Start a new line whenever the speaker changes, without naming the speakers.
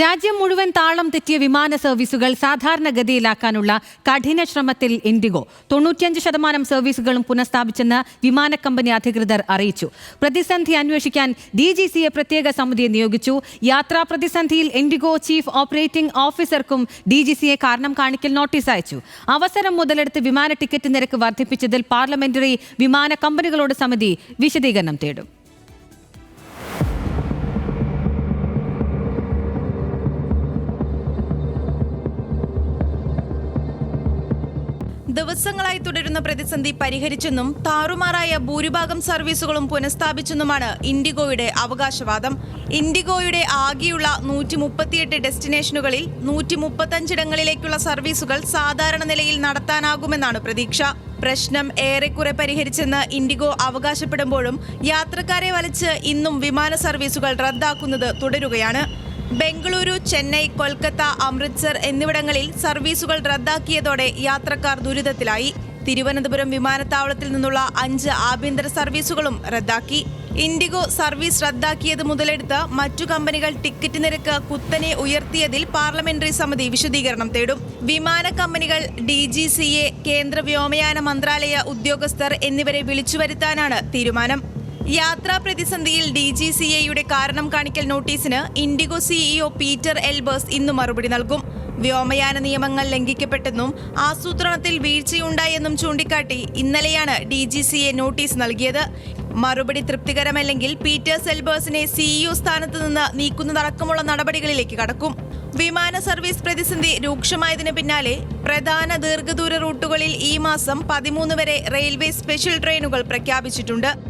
രാജ്യം മുഴുവൻ താളം തെറ്റിയ വിമാന സർവീസുകൾ സാധാരണഗതിയിലാക്കാനുള്ള കഠിന ശ്രമത്തിൽ ഇൻഡിഗോ. തൊണ്ണൂറ്റിയഞ്ച് ശതമാനം സർവീസുകളും പുനഃസ്ഥാപിച്ചെന്ന് വിമാന കമ്പനി അധികൃതർ അറിയിച്ചു. പ്രതിസന്ധി അന്വേഷിക്കാൻ ഡി ജി സിയെ പ്രത്യേക സമിതിയെ നിയോഗിച്ചു. യാത്രാ പ്രതിസന്ധിയിൽ ഇൻഡിഗോ ചീഫ് ഓപ്പറേറ്റിംഗ് ഓഫീസർക്കും ഡി ജി സിയെ കാരണം കാണിക്കൽ നോട്ടീസ് അയച്ചു. അവസരം മുതലെടുത്ത് വിമാന ടിക്കറ്റ് നിരക്ക് വർദ്ധിപ്പിച്ചതിൽ പാർലമെന്ററി വിമാന കമ്പനികളോട് സമിതി വിശദീകരണം തേടും.
ദിവസങ്ങളായി തുടരുന്ന പ്രതിസന്ധി പരിഹരിച്ചെന്നും താറുമാറായ ഭൂരിഭാഗം സർവീസുകളും പുനഃസ്ഥാപിച്ചെന്നുമാണ് ഇൻഡിഗോയുടെ അവകാശവാദം. ഇൻഡിഗോയുടെ ആകെയുള്ള നൂറ്റി മുപ്പത്തിയെട്ട് ഡെസ്റ്റിനേഷനുകളിൽ നൂറ്റി മുപ്പത്തഞ്ചിടങ്ങളിലേക്കുള്ള സർവീസുകൾ സാധാരണ നിലയിൽ നടത്താനാകുമെന്നാണ് പ്രതീക്ഷ. പ്രശ്നം ഏറെക്കുറെ പരിഹരിച്ചെന്ന് ഇൻഡിഗോ അവകാശപ്പെടുമ്പോഴും യാത്രക്കാരെ വലിച്ച് ഇന്നും വിമാന സർവീസുകൾ റദ്ദാക്കുന്നത് തുടരുകയാണ്. ബംഗളൂരു ചെന്നൈ കൊൽക്കത്ത അമൃത്സർ എന്നിവിടങ്ങളിൽ സർവീസുകൾ റദ്ദാക്കിയതോടെ യാത്രക്കാർ ദുരിതത്തിലായി. തിരുവനന്തപുരം വിമാനത്താവളത്തിൽ നിന്നുള്ള അഞ്ച് ആഭ്യന്തര സർവീസുകളും റദ്ദാക്കി. ഇൻഡിഗോ സർവീസ് റദ്ദാക്കിയത് മുതലെടുത്ത് മറ്റു കമ്പനികൾ ടിക്കറ്റ് നിരക്ക് കുത്തനെ ഉയർത്തിയതിൽ പാർലമെന്ററി സമിതി വിശദീകരണം തേടും. വിമാന കമ്പനികൾ ഡി ജി സി എ കേന്ദ്ര വ്യോമയാന മന്ത്രാലയ ഉദ്യോഗസ്ഥർ എന്നിവരെ വിളിച്ചുവരുത്താനാണ് തീരുമാനം. യാത്രാ പ്രതിസന്ധിയിൽ ഡി ജി സി എയുടെ കാരണം കാണിക്കൽ നോട്ടീസിന് ഇൻഡിഗോ സിഇഒ പീറ്റർ എൽബേഴ്സ് ഇന്ന് മറുപടി നൽകും. വ്യോമയാന നിയമങ്ങൾ ലംഘിക്കപ്പെട്ടെന്നും ആസൂത്രണത്തിൽ വീഴ്ചയുണ്ടായെന്നും ചൂണ്ടിക്കാട്ടി ഇന്നലെയാണ് D G C A notice നൽകിയത്. മറുപടി തൃപ്തികരമല്ലെങ്കിൽ പീറ്റർ സെൽബേഴ്സിനെ സിഇഒ സ്ഥാനത്ത് നിന്ന് നീക്കുന്നതടക്കമുള്ള നടപടികളിലേക്ക് കടക്കും. വിമാന സർവീസ് പ്രതിസന്ധി രൂക്ഷമായതിനു പിന്നാലെ പ്രധാന ദീർഘദൂര റൂട്ടുകളിൽ ഈ മാസം പതിമൂന്ന് വരെ റെയിൽവേ സ്പെഷ്യൽ ട്രെയിനുകൾ പ്രഖ്യാപിച്ചിട്ടുണ്ട്.